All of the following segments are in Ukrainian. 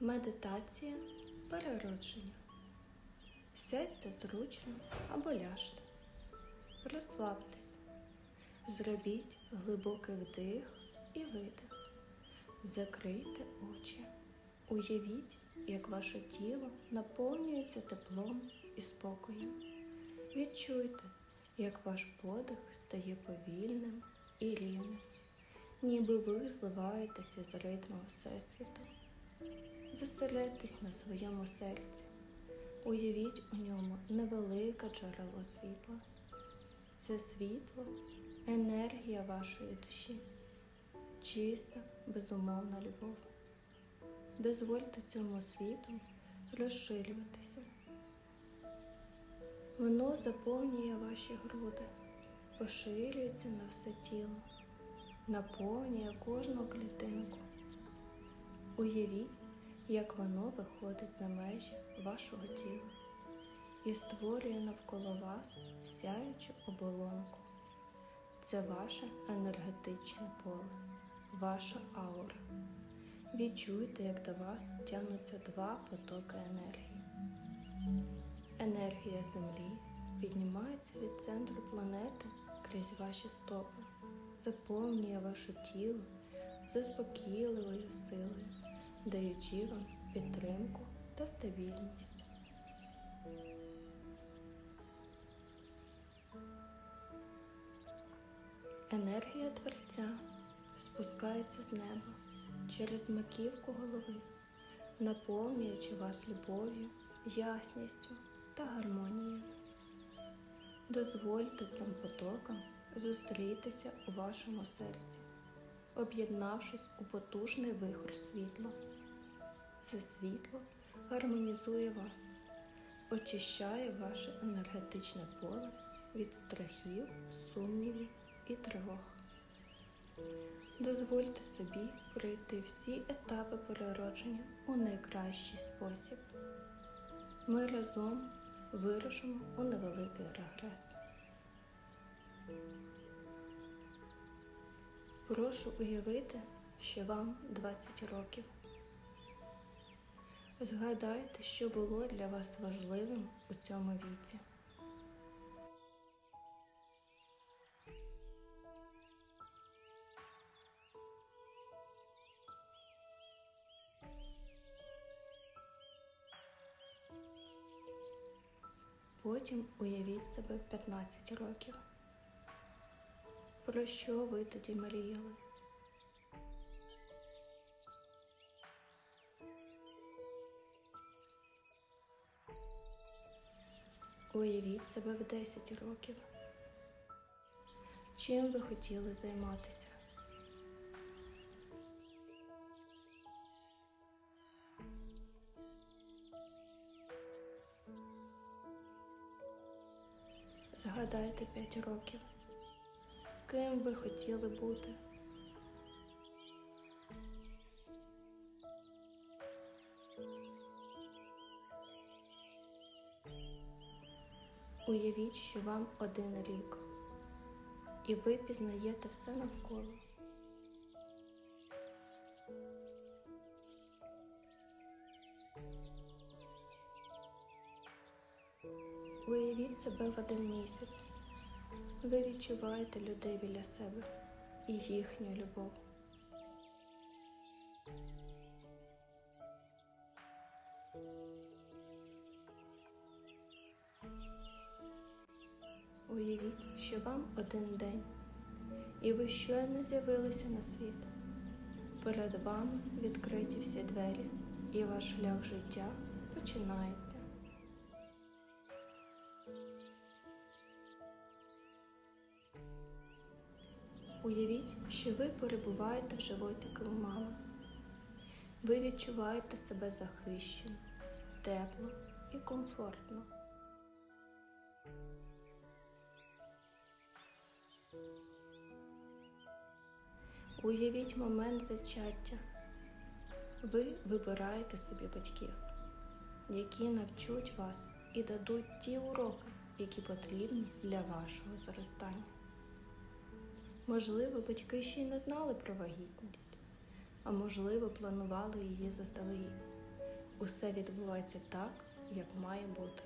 Медитація переродження. Сядьте зручно або ляжте. Розслабтесь. Зробіть глибокий вдих і видих. Закрийте очі. Уявіть, як ваше тіло наповнюється теплом і спокоєм. Відчуйте, як ваш подих стає повільним і рівним, ніби ви зливаєтеся з ритмом Всесвіту. Зосередьтесь на своєму серці. Уявіть у ньому невелике джерело світла. Це світло, енергія вашої душі, чиста, безумовна любов. Дозвольте цьому світу розширюватися. Воно заповнює ваші груди, поширюється на все тіло, наповнює кожну клітинку. Уявіть, як воно виходить за межі вашого тіла і створює навколо вас сяючу оболонку. Це ваше енергетичне поле, ваша аура. Відчуйте, як до вас тягнуться два потоки енергії. Енергія Землі піднімається від центру планети крізь ваші стопи, заповнює ваше тіло заспокійливою силою даючи вам підтримку та стабільність. Енергія Творця спускається з неба через маківку голови, наповнюючи вас любов'ю, ясністю та гармонією. Дозвольте цим потокам зустрітися у вашому серці, об'єднавшись у потужний вихор світла. Це світло гармонізує вас, очищає ваше енергетичне поле від страхів, сумнівів і тривог. Дозвольте собі пройти всі етапи переродження у найкращий спосіб. Ми разом вирушимо у невеликий регрес. Прошу уявити, що вам 20 років. Згадайте, що було для вас важливим у цьому віці. Потім уявіть себе в 15 років. Про що ви тоді мріяли? Уявіть себе в 10 років. Чим ви хотіли займатися? Згадайте 5 років. Ким ви хотіли бути? Уявіть, що вам один рік, і ви пізнаєте все навколо. Уявіть себе в один місяць. Ви відчуваєте людей біля себе і їхню любов. Уявіть, що вам один день, і ви щойно з'явилися на світ. Перед вами відкриті всі двері, і ваш шлях життя починається. Уявіть, що ви перебуваєте в животику мами. Ви відчуваєте себе захищено, тепло і комфортно. Уявіть момент зачаття. Ви вибираєте собі батьків, які навчуть вас і дадуть ті уроки, які потрібні для вашого зростання. Можливо, батьки ще й не знали про вагітність, а можливо, планували її заздалегідь. усе відбувається так, як має бути.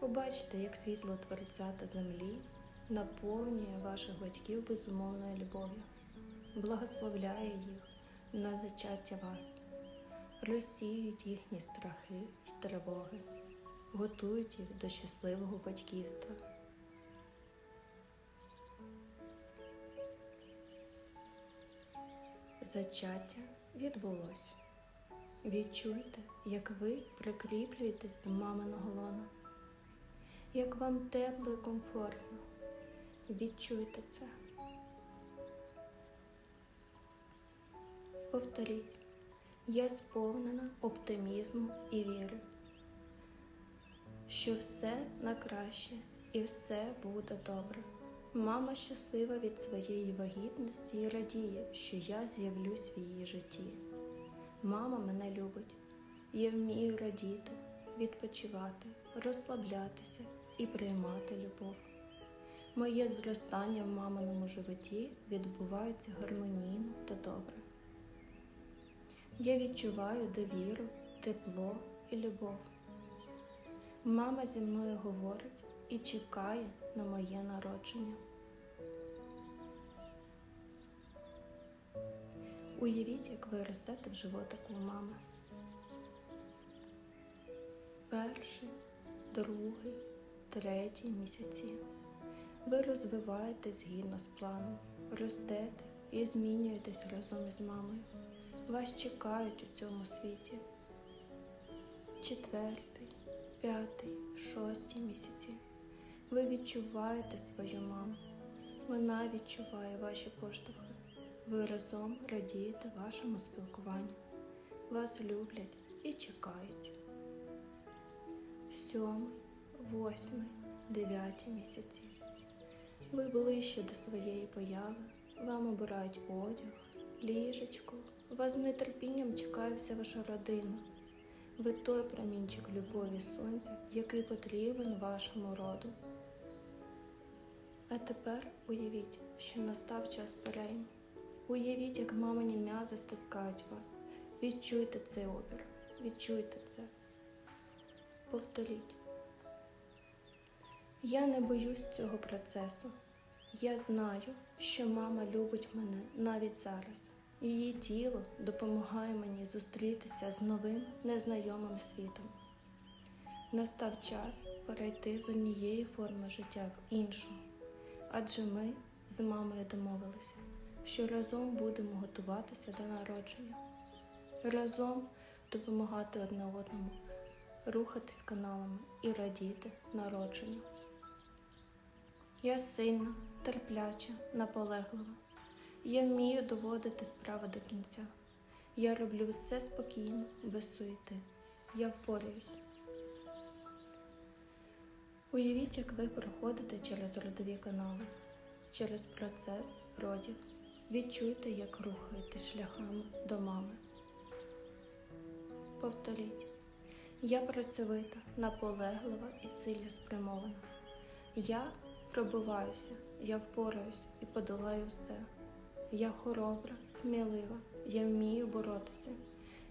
Побачте, як світло Творця та землі наповнює ваших батьків безумовною любов'ю, благословляє їх на зачаття вас, розсіюють їхні страхи й тривоги, готують їх до щасливого батьківства. Зачаття відбулось. Відчуйте, як ви прикріплюєтесь до маминого лона, як вам тепло і комфортно. Відчуйте це. Повторіть, я сповнена оптимізму і віри, що все на краще і все буде добре. Мама щаслива від своєї вагітності і радіє, що я з'явлюсь в її житті. Мама мене любить, я вмію радіти, відпочивати, розслаблятися і приймати любов. Моє зростання в маминому животі відбувається гармонійно та добре. Я відчуваю довіру, тепло і любов. Мама зі мною говорить і чекає на моє народження. Уявіть, як ви ростете в животику у мами. Перший, другий, третій місяці. Ви розвиваєтесь згідно з планом, ростете і змінюєтесь разом із мамою. Вас чекають у цьому світі. Четвертий, п'ятий, шостий місяці. Ви відчуваєте свою маму. Вона відчуває ваші поштовхи. Ви разом радієте вашому спілкуванню. Вас люблять і чекають. Сьомий, восьмий, дев'ятий місяці. Ви ближче до своєї появи, вам обирають одяг, ліжечко, вас з нетерпінням чекає вся ваша родина. Ви той промінчик любові сонця, який потрібен вашому роду. А тепер уявіть, що настав час перейму. Уявіть, як мамині м'язи стискають вас. Відчуйте цей опір, відчуйте це. Повторіть. Я не боюсь цього процесу. Я знаю, що мама любить мене навіть зараз. Її тіло допомагає мені зустрітися з новим незнайомим світом. Настав час перейти з однієї форми життя в іншу, адже ми з мамою домовилися, що разом будемо готуватися до народження, разом допомагати одне одному, рухатись каналами і радіти народженню. Я сильна, терпляча, наполеглива. Я вмію доводити справу до кінця. Я роблю все спокійно, без суєти. Я впораюсь. Уявіть, як ви проходите через родові канали, через процес родів. Відчуйте, як рухаєтесь шляхами до мами. Повторіть. Я працьовита, наполеглива і цілеспрямована. Я пробиваюся, я впораюсь і подолаю все. Я хоробра, смілива, я вмію боротися.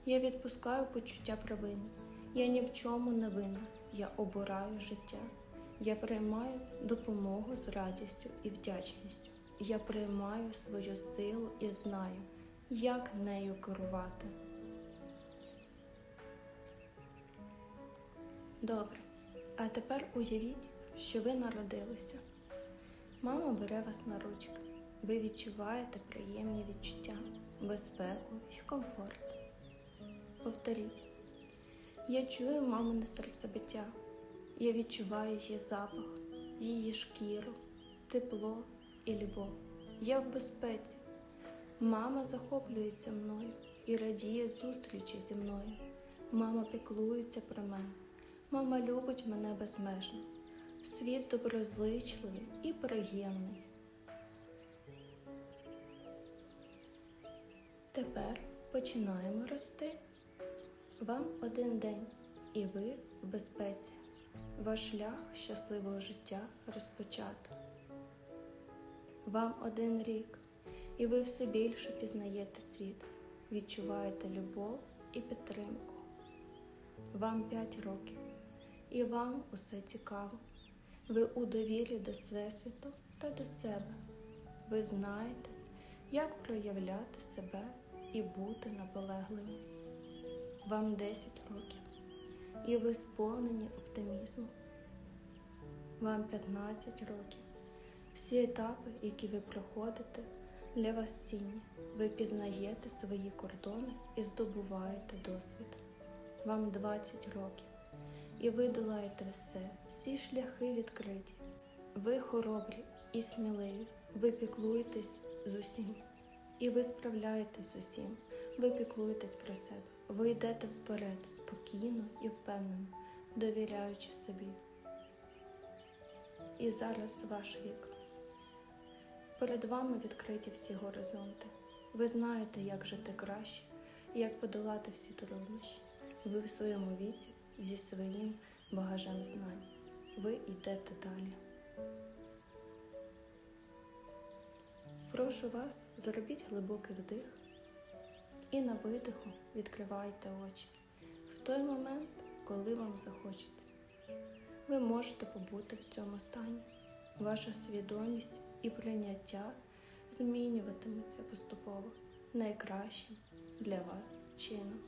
Я відпускаю почуття провини. Я ні в чому не винна. Я обираю життя. Я приймаю допомогу з радістю і вдячністю. Я приймаю свою силу і знаю, як нею керувати. Добре. А тепер уявіть, що ви народилися. Мама бере вас на ручки. Ви відчуваєте приємні відчуття, безпеку і комфорт. Повторіть. Я чую мамине серцебиття. Я відчуваю її запах, її шкіру, тепло і любов. Я в безпеці. Мама захоплюється мною і радіє зустрічі зі мною. Мама піклується про мене. Мама любить мене безмежно. Світ доброзичливий і приємний. Тепер починаємо рости. Вам один день, і ви в безпеці. Ваш шлях щасливого життя розпочато. Вам один рік, і ви все більше пізнаєте світ, відчуваєте любов і підтримку. Вам 5 років, і вам усе цікаво. Ви у довірі до Всесвіту та до себе. Ви знаєте, як проявляти себе і бути наполегливим. Вам 10 років, і ви сповнені оптимізму. Вам 15 років. Всі етапи, які ви проходите, для вас цінні. Ви пізнаєте свої кордони і здобуваєте досвід. Вам 20 років, і ви долаєте все, всі шляхи відкриті. Ви хоробрі і сміливі, ви піклуєтесь з усім, і ви справляєтесь з усім, ви піклуєтесь про себе, ви йдете вперед спокійно і впевнено, довіряючи собі. І зараз ваш вік. Перед вами відкриті всі горизонти. Ви знаєте, як жити краще як подолати всі труднощі. Ви в своєму віці зі своїм багажем знань. Ви йдете далі. Прошу вас, зробіть глибокий вдих і на видиху відкривайте очі в той момент, коли вам захочеться. Ви можете побути в цьому стані. Ваша свідомість і прийняття змінюватиметься поступово найкращим для вас чином.